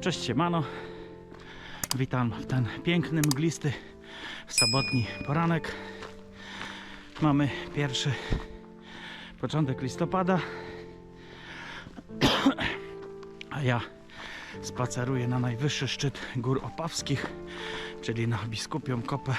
Cześć siemano. Witam w ten piękny, mglisty, sobotni poranek. Mamy pierwszy początek listopada. A ja spaceruję na najwyższy szczyt Gór Opawskich, czyli na Biskupią Kopę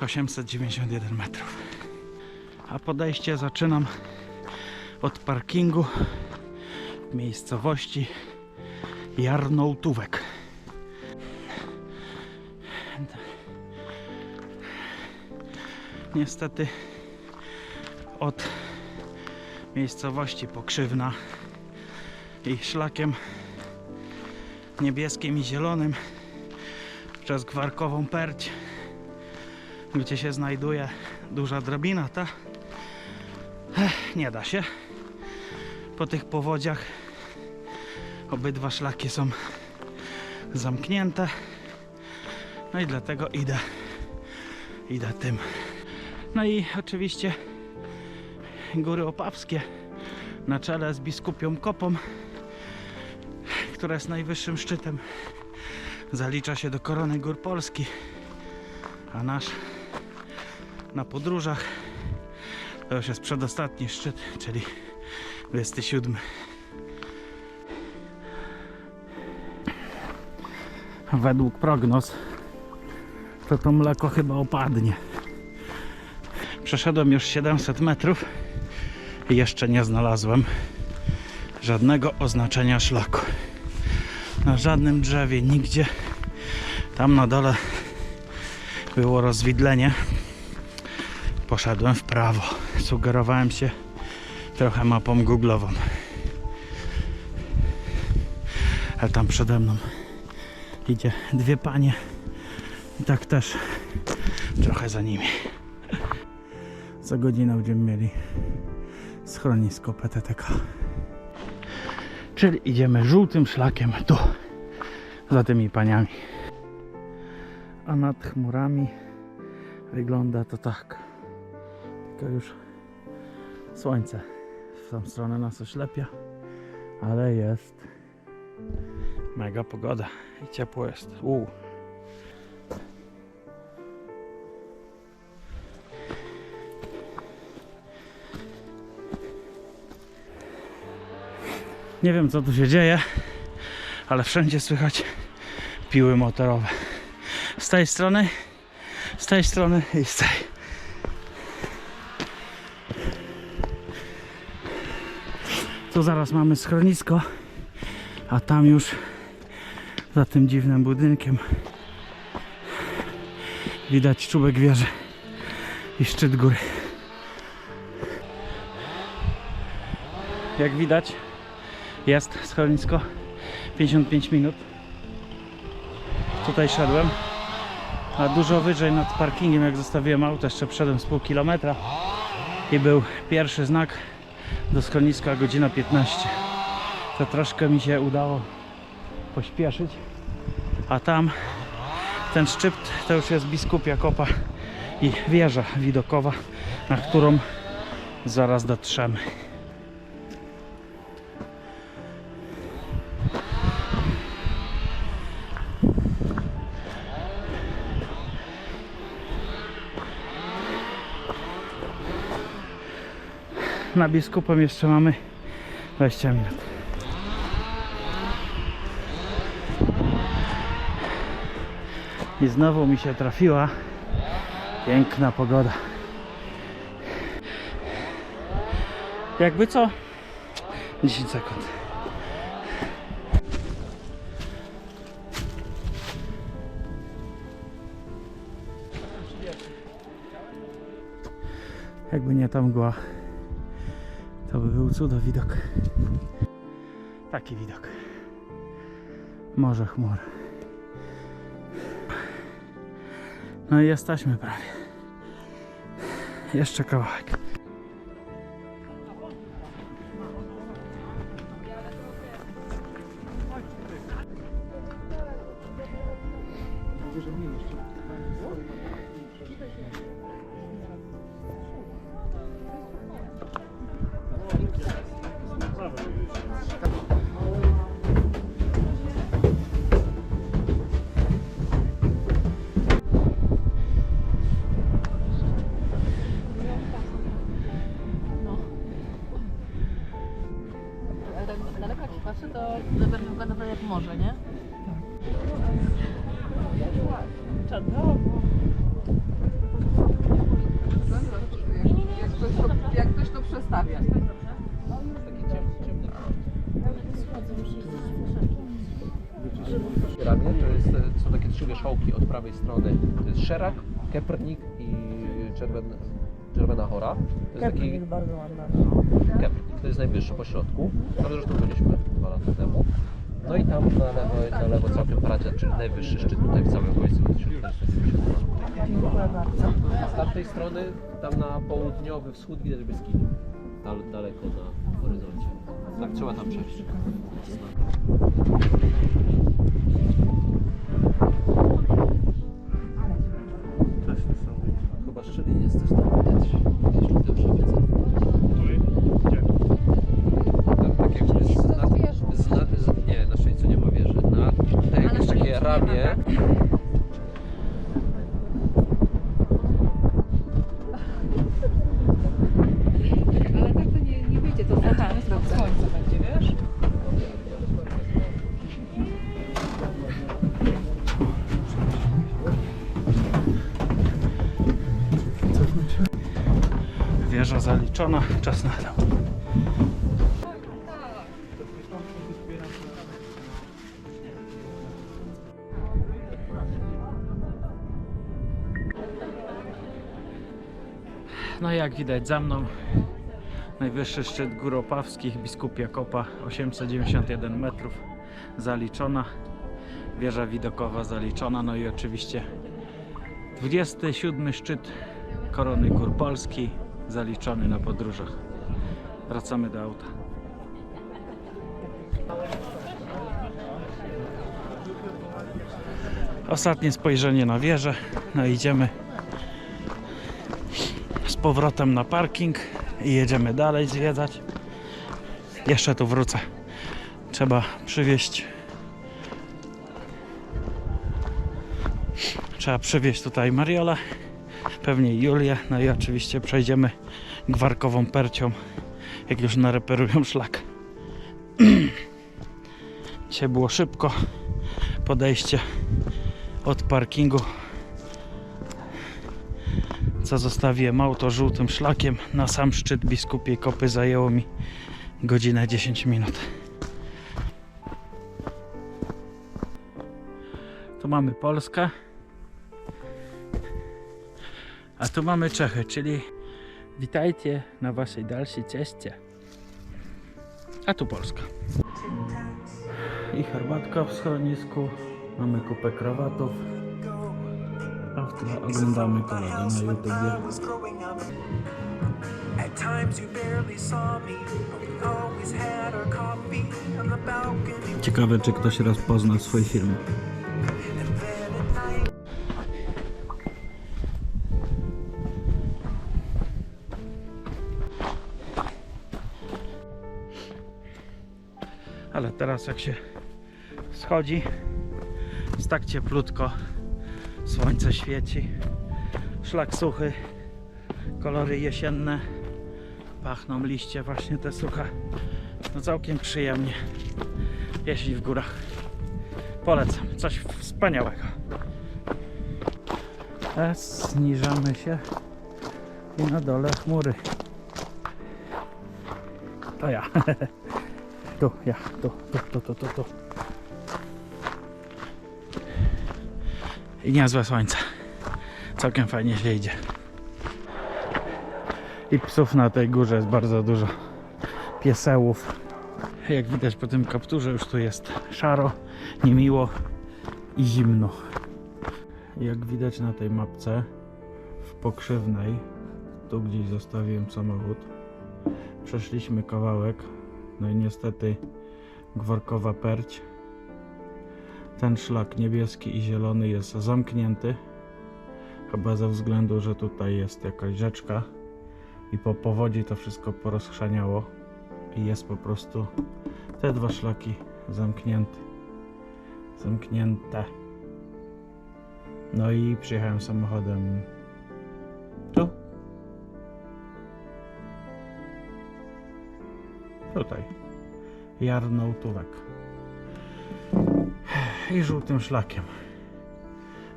891 metrów. A podejście zaczynam od parkingu w miejscowości Jarnołtówek. Niestety od miejscowości Pokrzywna i szlakiem niebieskim i zielonym przez Gwarkową Perć, gdzie się znajduje duża drabina, ta Ech, nie da się. Po tych powodziach obydwa szlaki są zamknięte. No i dlatego idę idę tym. No i oczywiście góry opawskie na czele z biskupią kopą, która jest najwyższym szczytem. Zalicza się do korony gór Polski, a nasz na podróżach to już jest przedostatni szczyt, czyli 27. Według prognoz to to mleko chyba opadnie. Przeszedłem już 700 metrów i jeszcze nie znalazłem żadnego oznaczenia szlaku. Na żadnym drzewie, nigdzie. Tam na dole było rozwidlenie. Poszedłem w prawo. Sugerowałem się trochę mapą googlową. Ale tam przede mną idzie dwie panie. I tak też trochę za nimi. Za godzinę będziemy mieli schronisko PTTK. Czyli idziemy żółtym szlakiem tu, za tymi paniami. A nad chmurami wygląda to tak. Tylko już słońce w tą stronę nas oślepia, ale jest mega pogoda i ciepło jest. Uu. Nie wiem co tu się dzieje, ale wszędzie słychać piły motorowe. Z tej strony, z tej strony i z tej. Tu zaraz mamy schronisko, a tam już za tym dziwnym budynkiem widać czubek wieży i szczyt góry. Jak widać, jest schronisko 55 minut. Tutaj szedłem, a dużo wyżej nad parkingiem, jak zostawiłem auto, jeszcze przeszedłem z pół kilometra i był pierwszy znak do schroniska godzina 15. To troszkę mi się udało pośpieszyć, a tam ten szczyt to już jest biskupia kopa i wieża widokowa, na którą zaraz dotrzemy. na biskupem jeszcze mamy 20 minut. I znowu mi się trafiła piękna pogoda. Jakby co? 10 sekund. Jakby nie ta mgła. To by był cudo widok. Taki widok. Morze chmur. No i jesteśmy prawie. Jeszcze kawałek. Tak z daleka jak się patrzy, to wygląda wygląda jak morze, nie? Jak ktoś to, jak ktoś to przestawia. ramię, to jest, e, są takie trzy wierzchołki od prawej strony. To jest Szerak, Kepernik i czerwen, Czerwona Chora. To jest taki bardzo ładna. Kepernik, to jest najwyższy po środku. Tam zresztą byliśmy dwa lata temu. No i tam na lewo, na lewo całkiem paracia, czyli najwyższy szczyt tutaj w całym Wojsku. Dziękuję bardzo. A z tamtej strony, tam na południowy wschód widać Beskidy. Dal, daleko na horyzoncie. Tak, trzeba tam przejść. Chyba szczelin jest też tam zaliczona, czas na dół. No i jak widać za mną najwyższy szczyt Gór Opawskich, Biskupia Kopa 891 metrów zaliczona wieża widokowa zaliczona no i oczywiście 27 szczyt Korony Gór Polski zaliczony na podróżach wracamy do auta ostatnie spojrzenie na wieżę no idziemy z powrotem na parking i jedziemy dalej zwiedzać. Jeszcze tu wrócę. Trzeba przywieźć. Trzeba przywieźć tutaj Mariolę, pewnie Julię, no i oczywiście przejdziemy gwarkową percią, jak już nareperują szlak. Dzisiaj było szybko. Podejście od parkingu co zostawiłem auto żółtym szlakiem na sam szczyt biskupiej kopy zajęło mi godzinę 10 minut. Tu mamy Polskę. A tu mamy Czechy, czyli witajcie na waszej dalszej cieście. A tu Polska. I herbatka w schronisku. Mamy kupę krawatów. A w tle oglądamy kolegę na YouTubie. At times you barely saw me, but we always had our coffee on the balcony. Ciekawe, czy ktoś raz pozna swój film. Teraz jak się schodzi, jest tak cieplutko, słońce świeci, szlak suchy, kolory jesienne, pachną liście właśnie te suche. No całkiem przyjemnie jeździć w górach. Polecam, coś wspaniałego. A zniżamy się i na dole chmury. To ja. Tu, ja, tu, tu, tu, tu, tu. I niezłe słońce. Całkiem fajnie się idzie. I psów na tej górze jest bardzo dużo. Piesełów. Jak widać po tym kapturze już tu jest szaro, niemiło i zimno. Jak widać na tej mapce w pokrzywnej, tu gdzieś zostawiłem samochód, przeszliśmy kawałek, no i niestety Gworkowa Perć. Ten szlak niebieski i zielony jest zamknięty. Chyba ze względu, że tutaj jest jakaś rzeczka i po powodzi to wszystko porozchrzaniało i jest po prostu te dwa szlaki zamknięte. Zamknięte. No i przyjechałem samochodem Tutaj. Jarnołtówek. I żółtym szlakiem.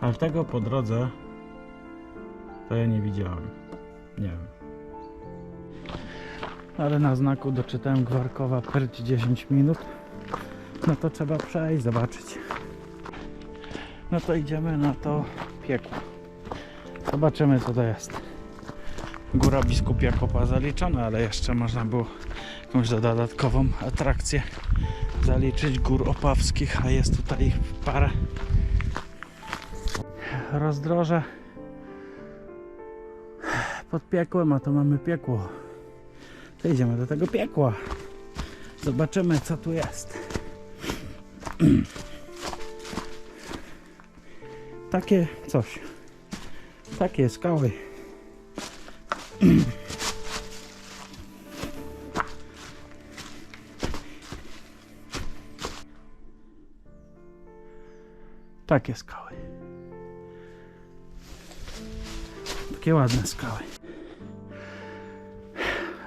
Ale tego po drodze to ja nie widziałem. Nie wiem. Ale na znaku doczytałem Gwarkowa Perć 10 minut. No to trzeba przejść, zobaczyć. No to idziemy na to piekło. Zobaczymy co to jest. Góra Biskupia Kopa zaliczona, ale jeszcze można było jakąś dodatkową atrakcję zaliczyć gór opawskich, a jest tutaj parę. Rozdroże pod piekłem, a to mamy piekło. To idziemy do tego piekła. Zobaczymy co tu jest. Takie coś. Takie skały. Takie skały. Takie ładne skały.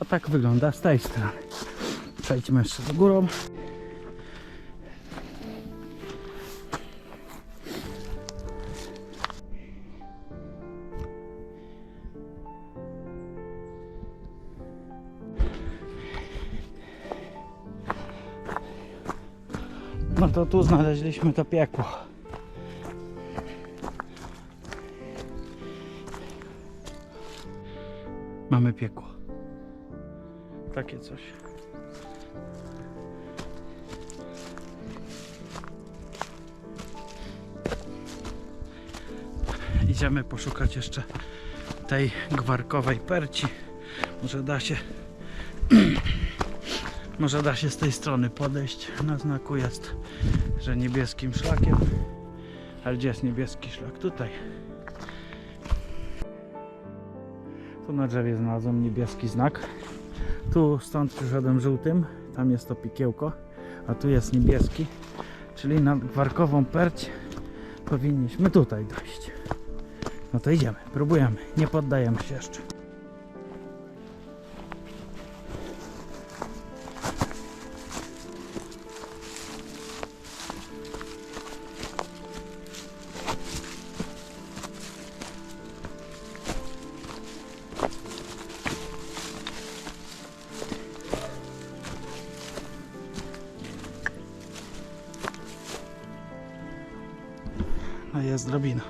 A tak wygląda z tej strony. Przejdźmy jeszcze do górą. No to tu znaleźliśmy to piekło. Mamy piekło. Takie coś. Idziemy poszukać jeszcze tej gwarkowej perci. Może da się może da się z tej strony podejść. Na znaku jest, że niebieskim szlakiem. Ale gdzie jest niebieski szlak? Tutaj. Tu na drzewie znalazłem niebieski znak. Tu stąd przyszedłem żółtym. Tam jest to pikiełko. A tu jest niebieski. Czyli na gwarkową perć powinniśmy tutaj dojść. No to idziemy, próbujemy. Nie poddajemy się jeszcze. Jest drabina.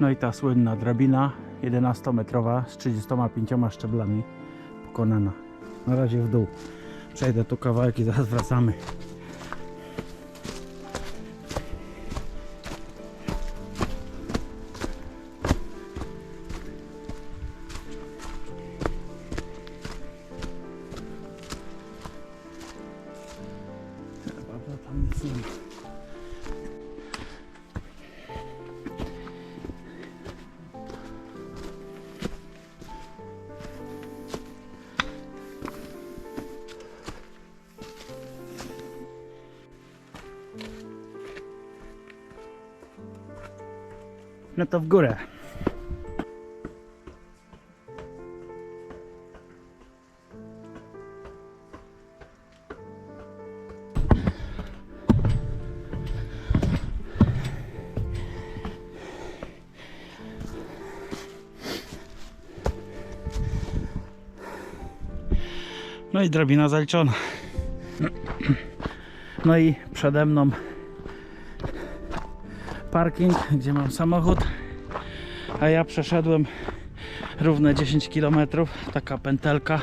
No i ta słynna drabina 11-metrowa z 35 szczeblami pokonana. Na razie w dół. Przejdę tu kawałek i zaraz wracamy. No to w górę. No i drabina zaliczona. No i przede mną parking, gdzie mam samochód, a ja przeszedłem równe 10 km, taka pętelka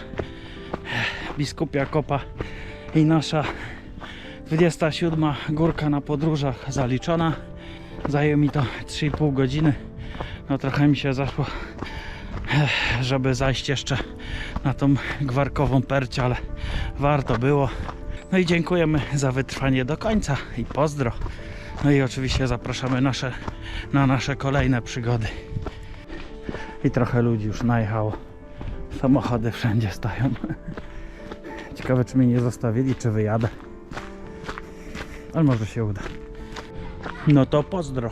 biskupia kopa i nasza 27 górka na podróżach zaliczona. Zajęło mi to 3,5 godziny. No trochę mi się zaszło, żeby zajść jeszcze na tą gwarkową perć, ale warto było. No i dziękujemy za wytrwanie do końca i pozdro. No i oczywiście zapraszamy nasze, na nasze kolejne przygody. I trochę ludzi już najechało. Samochody wszędzie stoją. Ciekawe czy mnie nie zostawili, czy wyjadę. Ale może się uda. No to pozdro.